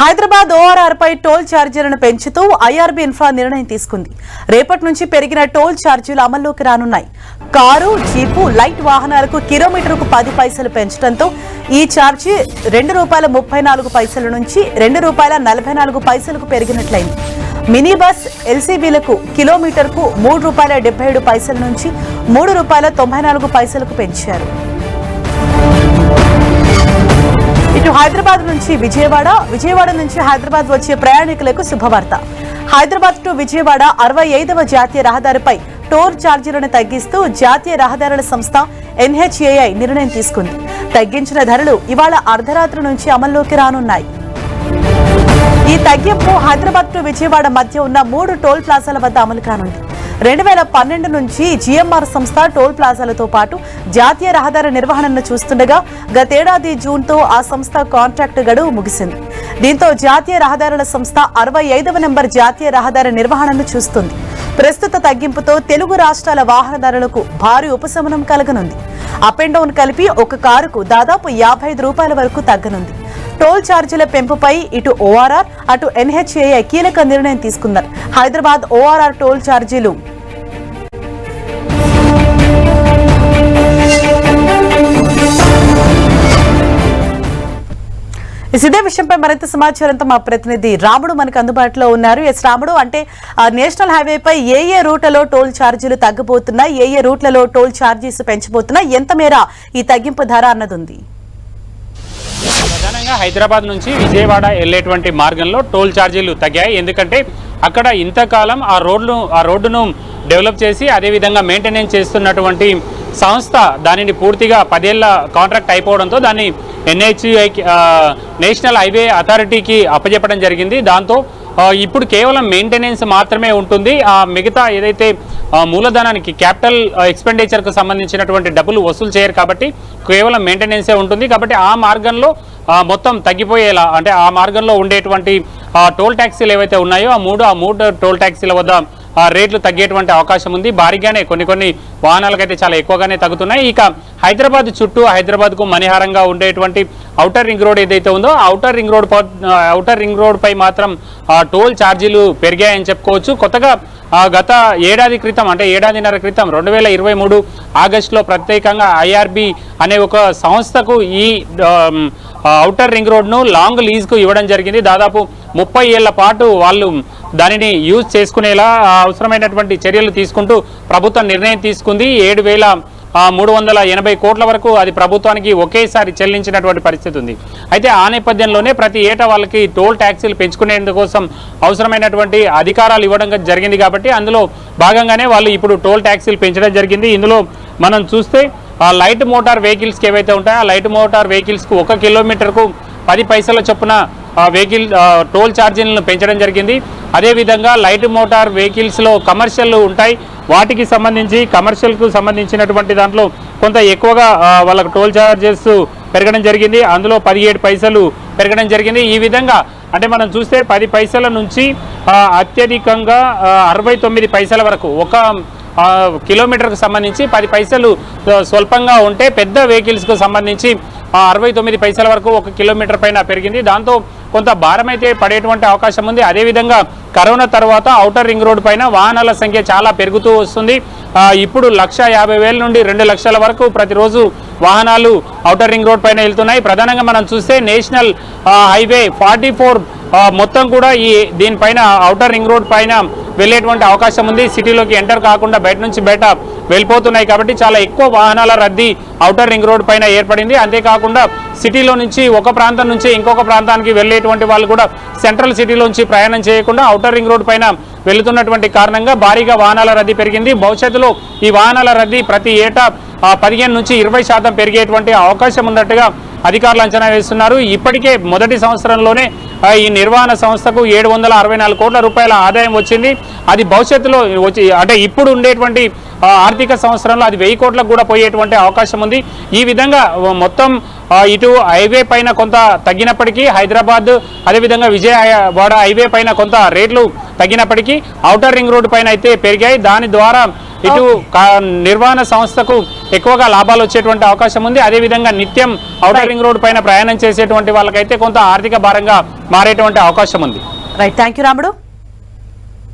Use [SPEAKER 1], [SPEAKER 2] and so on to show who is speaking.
[SPEAKER 1] Hyderabad ORR పై toll ఛార్జీలను పెంచుతూ IRB infra నిర్ణయం తీసుకుంది. రేపటి నుంచి పెరిగిన టోల్ ఛార్జీలు అమల్లోకి రానున్నాయి. కారు జీపు లైట్ వాహనాలకు కిలోమీటర్కు పది పైసలు పెంచడంతో ఈ ఛార్జీ రెండు రూపాయల ముప్పై నాలుగు పైసల నుంచి రెండు రూపాయల నలభై నాలుగు పైసలకు పెరిగినట్లయింది. మినీ బస్ ఎల్సీబీలకు కిలోమీటర్కు మూడు రూపాయల డెబ్బై ఏడు పైసల నుంచి మూడు రూపాయల తొంభై నాలుగు పైసలకు పెంచారు. హైదరాబాద్ నుంచి విజయవాడ విజయవాడ నుంచి హైదరాబాద్ వచ్చే ప్రయాణికులకు శుభవార్త. హైదరాబాద్ టు విజయవాడ అరవై ఐదవ జాతీయ రహదారిపై టోల్ ఛార్జీలను తగ్గిస్తూ జాతీయ రహదారుల సంస్థ ఎన్హెచ్ఏఐ నిర్ణయం తీసుకుంది. తగ్గించిన ధరలు ఇవాళ అర్ధరాత్రి నుంచి అమల్లోకి రానున్నాయి. ఈ తగ్గింపు హైదరాబాద్ టు విజయవాడ మధ్య ఉన్న మూడు టోల్ ప్లాజాల వద్ద అమలు కానుంది రెండు వేల పన్నెండు నుంచి జిఎంఆర్ సంస్థ టోల్ ప్లాజాలతో పాటు జాతీయ రహదారి నిర్వహణను చూస్తుండగా గతేడాది జూన్తో ఆ సంస్థ కాంట్రాక్ట్ గడువు ముగిసింది. దీంతో జాతీయ రహదారుల సంస్థ అరవై ఐదవ నెంబర్ జాతీయ రహదారి నిర్వహణను చూస్తుంది. ప్రస్తుత తగ్గింపుతో తెలుగు రాష్ట్రాల వాహనదారులకు భారీ ఉపశమనం కలగనుంది. అప్ అండ్ డౌన్ కలిపి ఒక కారుకు దాదాపు యాభై ఐదు రూపాయల వరకు తగ్గనుంది. టోల్ ఛార్జీల పెంపుపై ఇటు ఓఆర్ఆర్ అటు ఎన్హెచ్ఏఐ కీలక నిర్ణయం తీసుకున్నారు. హైదరాబాద్ ఓఆర్ఆర్ టోల్ ఛార్జీలు ఎస్, ఇదే విషయంపై మరింత సమాచారంతో మా ప్రతినిధి రాముడు మనకు అందుబాటులో ఉన్నారు. ఎస్ రాముడు అంటే ఆ, నేషనల్ హైవేపై ఏ ఏ రూట్లలో టోల్ ఛార్జీలు తగ్గిపోతున్నాయి ఏ ఏ రూట్లలో టోల్ ఛార్జీస్ పెంచిపోతున్నాయి ఎంత మేర ఈ తగ్గింపు ధర అన్నది ఉంది
[SPEAKER 2] ప్రధానంగా హైదరాబాద్ నుంచి విజయవాడ వెళ్ళేటువంటి మార్గంలో టోల్ ఛార్జీలు తగ్గాయి. ఎందుకంటే అక్కడ ఇంతకాలం ఆ రోడ్లు ఆ రోడ్డును డెవలప్ చేసి అదేవిధంగా మెయింటెనెన్స్ చేస్తున్నటువంటి సంస్థ దానిని పూర్తిగా పదేళ్ళ కాంట్రాక్ట్ అయిపోవడంతో దాన్ని ఎన్హెచ్ఐ నేషనల్ హైవే అథారిటీకి అప్పచెప్పడం జరిగింది. దాంతో ఇప్పుడు కేవలం మెయింటెనెన్స్ మాత్రమే ఉంటుంది. ఆ మిగతా ఏదైతే మూలధనానికి క్యాపిటల్ ఎక్స్పెండిచర్కు సంబంధించినటువంటి డబ్బులు వసూలు చేయరు కాబట్టి కేవలం మెయింటెనెన్సే ఉంటుంది. కాబట్టి ఆ మార్గంలో మొత్తం తగ్గిపోయేలా అంటే ఆ మార్గంలో ఉండేటువంటి టోల్ ట్యాక్సీలు ఏవైతే ఉన్నాయో ఆ మూడు ఆ మూడు టోల్ ట్యాక్సీల వద్ద రేట్లు తగ్గేటువంటి అవకాశం ఉంది. భారీగానే కొన్ని కొన్ని వాహనాలకైతే చాలా ఎక్కువగానే తగ్గుతున్నాయి. ఇక హైదరాబాద్ చుట్టూ హైదరాబాద్కు మణిహారంగా ఉండేటువంటి ఔటర్ రింగ్ రోడ్ ఏదైతే ఉందో outer outer ring road outer ring రోడ్పై మాత్రం టోల్ ఛార్జీలు పెరిగాయని చెప్పుకోవచ్చు. కొత్తగా గత ఏడాది క్రితం అంటే ఏడాదిన్నర క్రితం రెండు వేల ఇరవై మూడు ఆగస్టులో ప్రత్యేకంగా ఐఆర్బి అనే ఒక సంస్థకు ఈ అవుటర్ ఔటర్ రింగ్ రోడ్ను లాంగ్ లీజ్కు ఇవ్వడం జరిగింది. దాదాపు ముప్పై ఏళ్ళ పాటు వాళ్ళు దానిని యూజ్ చేసుకునేలా అవసరమైనటువంటి చర్యలు తీసుకుంటూ ప్రభుత్వం నిర్ణయం తీసుకుంది. ఏడు వేల మూడు వందల ఎనభై కోట్ల వరకు అది ప్రభుత్వానికి ఒకేసారి చెల్లించినటువంటి పరిస్థితి ఉంది. అయితే ఆ నేపథ్యంలోనే ప్రతి ఏటా వాళ్ళకి టోల్ ట్యాక్సీలు పెంచుకునేందుకోసం అవసరమైనటువంటి అధికారాలు ఇవ్వడం జరిగింది కాబట్టి అందులో భాగంగానే వాళ్ళు ఇప్పుడు టోల్ ట్యాక్సీలు పెంచడం జరిగింది. ఇందులో మనం చూస్తే ఆ లైట్ మోటార్ వెహికల్స్కి ఏవైతే ఉంటాయో ఆ లైట్ మోటార్ వెహికల్స్కు ఒక కిలోమీటర్కు పది పైసల చొప్పున వెహికల్ టోల్ ఛార్జీలను పెంచడం జరిగింది. అదేవిధంగా లైట్ మోటార్ వెహికల్స్లో కమర్షియల్ ఉంటాయి. వాటికి సంబంధించి కమర్షియల్కు సంబంధించినటువంటి దాంట్లో కొంత ఎక్కువగా వాళ్ళకు టోల్ ఛార్జెస్ పెరగడం జరిగింది. అందులో పదిహేడు పైసలు పెరగడం జరిగింది. ఈ విధంగా అంటే మనం చూస్తే పది పైసల నుంచి అత్యధికంగా అరవై తొమ్మిది పైసల వరకు ఒక కిలోమీటర్కు సంబంధించి పది పైసలు స్వల్పంగా ఉంటే పెద్ద వెహికల్స్కు సంబంధించి అరవై తొమ్మిది పైసల వరకు ఒక కిలోమీటర్ పైన పెరిగింది. దాంతో కొంత భారం అయితే పడేటువంటి అవకాశం ఉంది. అదేవిధంగా కరోనా తర్వాత ఔటర్ రింగ్ రోడ్ పైన వాహనాల సంఖ్య చాలా పెరుగుతూ వస్తుంది. ఇప్పుడు లక్ష యాభై వేల నుండి రెండు లక్షల వరకు ప్రతిరోజు వాహనాలు ఔటర్ రింగ్ రోడ్ పైన వెళ్తున్నాయి. ప్రధానంగా మనం చూస్తే నేషనల్ హైవే ఫార్టీ ఫోర్ మొత్తం కూడా ఈ దీనిపైన ఔటర్ రింగ్ రోడ్ పైన వెళ్ళేటువంటి అవకాశం ఉంది. సిటీలోకి ఎంటర్ కాకుండా బయట నుంచి బయట వెళ్ళిపోతున్నాయి కాబట్టి చాలా ఎక్కువ వాహనాల రద్దీ ఔటర్ రింగ్ రోడ్ పైన ఏర్పడింది. అంతేకాకుండా సిటీలో నుంచి ఒక ప్రాంతం నుంచి ఇంకొక ప్రాంతానికి వెళ్ళేటువంటి వాళ్ళు కూడా సెంట్రల్ సిటీలో నుంచి ప్రయాణం చేయకుండా ఔటర్ రింగ్ రోడ్ పైన వెళుతున్నటువంటి కారణంగా భారీగా వాహనాల రద్దీ పెరిగింది. భవిష్యత్తులో ఈ వాహనాల రద్దీ ప్రతి ఏటా పదిహేను నుంచి ఇరవై శాతం పెరిగేటువంటి అవకాశం ఉన్నట్టుగా అధికారులు అంచనా వేస్తున్నారు. ఇప్పటికే మొదటి సంవత్సరంలోనే ఈ నిర్వహణ సంస్థకు ఏడు వందల అరవై నాలుగు కోట్ల రూపాయల ఆదాయం వచ్చింది. అది భవిష్యత్తులో వచ్చి అంటే ఇప్పుడు ఉండేటువంటి ఆర్థిక సంవత్సరంలో అది వెయ్యి కోట్లకు కూడా పోయేటువంటి అవకాశం ఉంది. ఈ విధంగా మొత్తం ఇటు హైవే పైన కొంత తగ్గినప్పటికీ హైదరాబాద్ అదేవిధంగా విజయవాడ హైవే పైన కొంత రేట్లు తగ్గినప్పటికీ ఔటర్ రింగ్ రోడ్డు పైన అయితే పెరిగాయి. దాని ద్వారా ఇటు నిర్వహణ సంస్థకు ఎక్కువగా లాభాలు వచ్చేటువంటి అవకాశం ఉంది. అదేవిధంగా నిత్యం ఔటర్ రింగ్ రోడ్ పైన ప్రయాణం చేసేటువంటి వాళ్ళకైతే కొంత ఆర్థిక భారంగా మారేటువంటి అవకాశం ఉంది.
[SPEAKER 1] రైట్ థ్యాంక్ యూ రాముడు